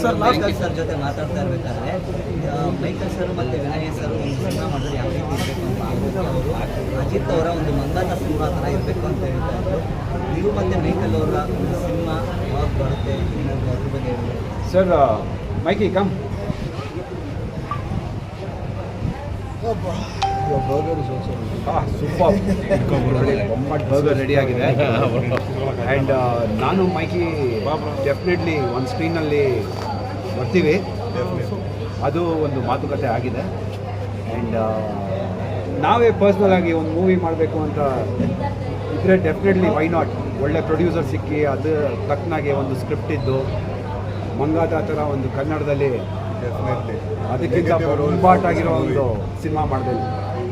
Sir, Michael sir ಜೊತೆ ಮಾತಾಡ್ತಾ ಇರ್ಬೇಕಾದ್ರೆ ಮೈಕಲ್ ಸರ್ ಮತ್ತೆ ವಿನಯ್ ಸರ್ ಒಂದು ಸಿನಿಮಾ ಮಾಡಿದ್ರೆ ಯಾವ ರೀತಿ ಇರಬೇಕು ಅಂತ ಅವರು ಅಜಿತ್ ಅವರ ಒಂದು ಮಂದಾತ ಸಿನಿಮಾ ಥರ ಇರಬೇಕು ಅಂತ ಹೇಳ್ತಾ ಇದ್ರು. ನೀವು ಮತ್ತೆ ಮೈಕಲ್ ಅವರ ಒಂದು ಸಿನಿಮಾ ಯಾವಾಗ ಬರುತ್ತೆ? ಏನಾದ್ರು ಅದ್ರ ಬಗ್ಗೆ ಹೇಳಿ. ಸರ್ ಮೈಕಿ ಕಮ್ ಸೂಪರ್ ಬೊಮ್ಮಟ್ ಬರ್ಗರ್ ರೆಡಿ ಆಗಿದೆ. ಆ್ಯಂಡ್ ನಾನು ಮೈಕಿ ಡೆಫಿನೆಟ್ಲಿ ಒಂದು ಸ್ಕ್ರೀನಲ್ಲಿ ಬರ್ತೀವಿ. ಅದು ಒಂದು ಮಾತುಕತೆ ಆಗಿದೆ. ಆ್ಯಂಡ್ ನಾವೇ ಪರ್ಸ್ನಲ್ ಆಗಿ ಒಂದು ಮೂವಿ ಮಾಡಬೇಕು ಅಂತ ಇದ್ರೆ ಡೆಫಿನೆಟ್ಲಿ ವೈ ನಾಟ್ ಒಳ್ಳೆ ಪ್ರೊಡ್ಯೂಸರ್ ಸಿಕ್ಕಿ ಅದು ತಕ್ಕನಾಗೆ ಒಂದು ಸ್ಕ್ರಿಪ್ಟ್ ಇದ್ದು ಮಂಗಾತ ಥರ ಒಂದು ಕನ್ನಡದಲ್ಲಿ ಅದಕ್ಕಿಂತ ಬೊಂಬಾಟಾಗಿರೋ ಒಂದು ಸಿನಿಮಾ ಮಾಡಿದೆ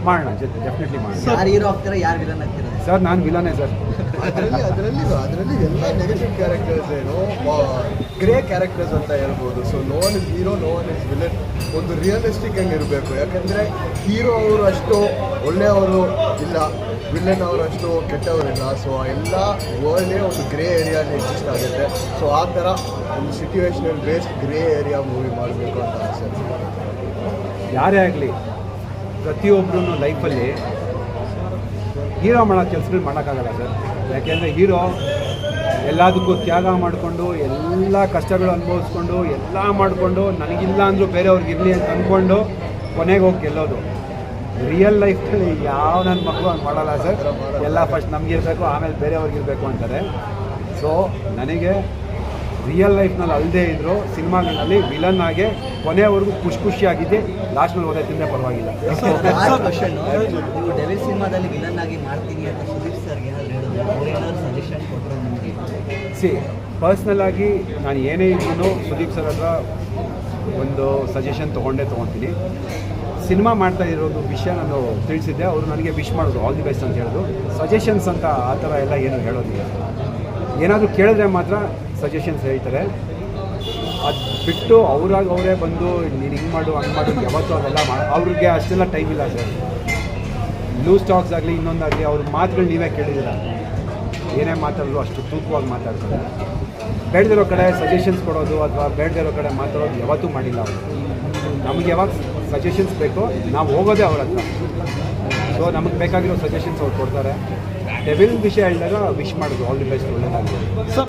ಮಾಡೋಣ ಜೊತೆ ಡೆಫಿನೆಟ್ಲಿ ಮಾಡೋಣ ಯಾರು ಹೀರೋ ಆಗ್ತೀರಾ ಯಾರು ವಿಲನ್ ಆಗ್ತೀರಾ? ಸರ್ ನಾನು ವಿಲನೇ ಸರ್. ಅದರಲ್ಲಿ ಅದರಲ್ಲಿ ಅದರಲ್ಲಿ ಎಲ್ಲ ನೆಗೆಟಿವ್ ಕ್ಯಾರೆಕ್ಟರ್ಸ್ ಏನು? ಗ್ರೇ ಕ್ಯಾರೆಕ್ಟರ್ಸ್ ಅಂತ ಹೇಳ್ಬೋದು. So no one is hero no one is villain ಒಂದು ರಿಯಲಿಸ್ಟಿಕ್ ಆಗಿ ಇರಬೇಕು. ಯಾಕಂದರೆ ಹೀರೋ ಅವರು ಅಷ್ಟು ಒಳ್ಳೆಯವರು ಇಲ್ಲ ವಿಲನ್ ಅವರು ಅಷ್ಟು ಕೆಟ್ಟವರಿಲ್ಲ. ಸೊ ಎಲ್ಲ ವರ್ಲ್ಡೇ ಒಂದು ಗ್ರೇ ಏರಿಯಾಲಿ ಎಕ್ಸಿಸ್ಟ್ ಆಗುತ್ತೆ. ಸೊ ಆ ಥರ ಒಂದು situational based grey area movie ಮಾಡಬೇಕು ಅಂತ ಆಸೆ. ಯಾರೇ ಆಗಲಿ ಪ್ರತಿಯೊಬ್ಬರೂ ಲೈಫಲ್ಲಿ ಹೀರೋ ಮಾಡೋ ಕೆಲಸಗಳು ಮಾಡೋಕ್ಕಾಗಲ್ಲ ಸರ್. ಯಾಕೆಂದರೆ ಹೀರೋ ಎಲ್ಲದಕ್ಕೂ ತ್ಯಾಗ ಮಾಡಿಕೊಂಡು, ಎಲ್ಲ ಕಷ್ಟಗಳು ಅನುಭವಿಸ್ಕೊಂಡು, ಎಲ್ಲ ಮಾಡಿಕೊಂಡು, ನನಗಿಲ್ಲ ಅಂದರೂ ಬೇರೆಯವ್ರಿಗೆ ಇರಲಿ ಅಂತ ಅಂದ್ಕೊಂಡು ಕೊನೆಗೆ ಹೋಗಿ ಗೆಲ್ಲೋದು. ರಿಯಲ್ ಲೈಫಲ್ಲಿ ಯಾವ ನನ್ನ ಮಕ್ಕಳು ಹಂಗೆ ಮಾಡಲ್ಲ ಸರ್. ಎಲ್ಲ ಫಸ್ಟ್ ನಮಗಿರಬೇಕು, ಆಮೇಲೆ ಬೇರೆಯವ್ರಿಗಿರಬೇಕು ಅಂತಾರೆ. ಸೊ ನನಗೆ ರಿಯಲ್ ಲೈಫ್ನಲ್ಲಿ ಅಲ್ಲದೆ ಇದ್ದರು ಸಿನಿಮಾಗಳಲ್ಲಿ ವಿಲನ್ ಆಗಿ ಕೊನೆಯವರೆಗೂ ಖುಷಿ ಖುಷಿಯಾಗಿದ್ದೆ ಲಾಸ್ಟ್ನಲ್ಲಿ ಮೇಲೆ ತಿಂದರೆ ಪರವಾಗಿಲ್ಲ. ನೀವು ಸಿನಿಮಾದಲ್ಲಿ ವಿಲನ್ ಆಗಿ ಮಾಡ್ತೀನಿ ಅಂತ ಸುದೀಪ್ ಸರ್ಗೆ ಏನಾದ್ರು ಹೇಳಿದ್ರು. ಅವ್ರು ಸಜೆಷನ್ ಕೊಟ್ಟರು ನಿಮಗೆ? ಸಿ ಪರ್ಸ್ನಲ್ ಆಗಿ ನಾನು ಏನೇ ಇದ್ರೂ ಸುದೀಪ್ ಸರ್ ಹತ್ರ ಒಂದು ಸಜೆಷನ್ ತೊಗೊಂಡೇ ತೊಗೊತೀನಿ. ಸಿನಿಮಾ ಮಾಡ್ತಾ ಇರೋದು ವಿಷಯ ನಾನು ತಿಳಿಸಿದ್ದೆ. ಅವರು ನನಗೆ ವಿಶ್ ಮಾಡೋದು ಆಲ್ ದಿ ಬೆಸ್ಟ್ ಅಂತ ಹೇಳೋದು ಸಜೆಷನ್ಸ್ ಅಂತ ಆ ಥರ ಎಲ್ಲ ಏನು ಹೇಳೋದಿಲ್ಲ. ಏನಾದರೂ ಕೇಳಿದ್ರೆ ಮಾತ್ರ ಸಜೆಷನ್ಸ್ ಹೇಳ್ತಾರೆ. ಅದು ಬಿಟ್ಟು ಅವ್ರಾಗ ಅವರೇ ಬಂದು, ನೀನು ಹಿಂಗೆ ಮಾಡು, ಹಂಗೆ ಮಾಡು ಯಾವತ್ತೂ ಅದೆಲ್ಲ ಮಾಡಿ ಅವ್ರಿಗೆ ಅಷ್ಟೆಲ್ಲ ಟೈಮ್ ಇಲ್ಲ ಸರ್. ಲೂಸ್ ಸ್ಟಾಕ್ಸ್ ಆಗಲಿ, ಇನ್ನೊಂದಾಗಲಿ ಅವ್ರ ಮಾತುಗಳು ನೀವೇ ಕೇಳಿದ್ದೀರ? ಏನೇ ಮಾತಾಡಿದ್ರು ಅಷ್ಟು ತೂಕವಾಗಿ ಮಾತಾಡ್ತಾರೆ. ಬೇಡದಿರೋ ಕಡೆ ಸಜೆಷನ್ಸ್ ಕೊಡೋದು ಅಥವಾ ಬೇಡದಿರೋ ಕಡೆ ಮಾತಾಡೋದು ಯಾವತ್ತೂ ಮಾಡಿಲ್ಲ ಅವರು. ನಮಗೆ ಯಾವಾಗ ಸಜೆಷನ್ಸ್ ಬೇಕೋ, ನಾವು ಹೋಗೋದೇ ಅವ್ರ ಹತ್ರ. ಸೊ ನಮಗೆ ಬೇಕಾಗಿರೋ ಸಜೆಷನ್ಸ್ ಅವ್ರು ಕೊಡ್ತಾರೆ. ಡೆವಿಲ್ ವಿಷಯ ಹೇಳಿದಾಗ ವಿಶ್ ಮಾಡೋದು ಆಲ್ ದಿ ಬೆಸ್ಟ್ ಒಳ್ಳೆಯದಾಗಿದೆ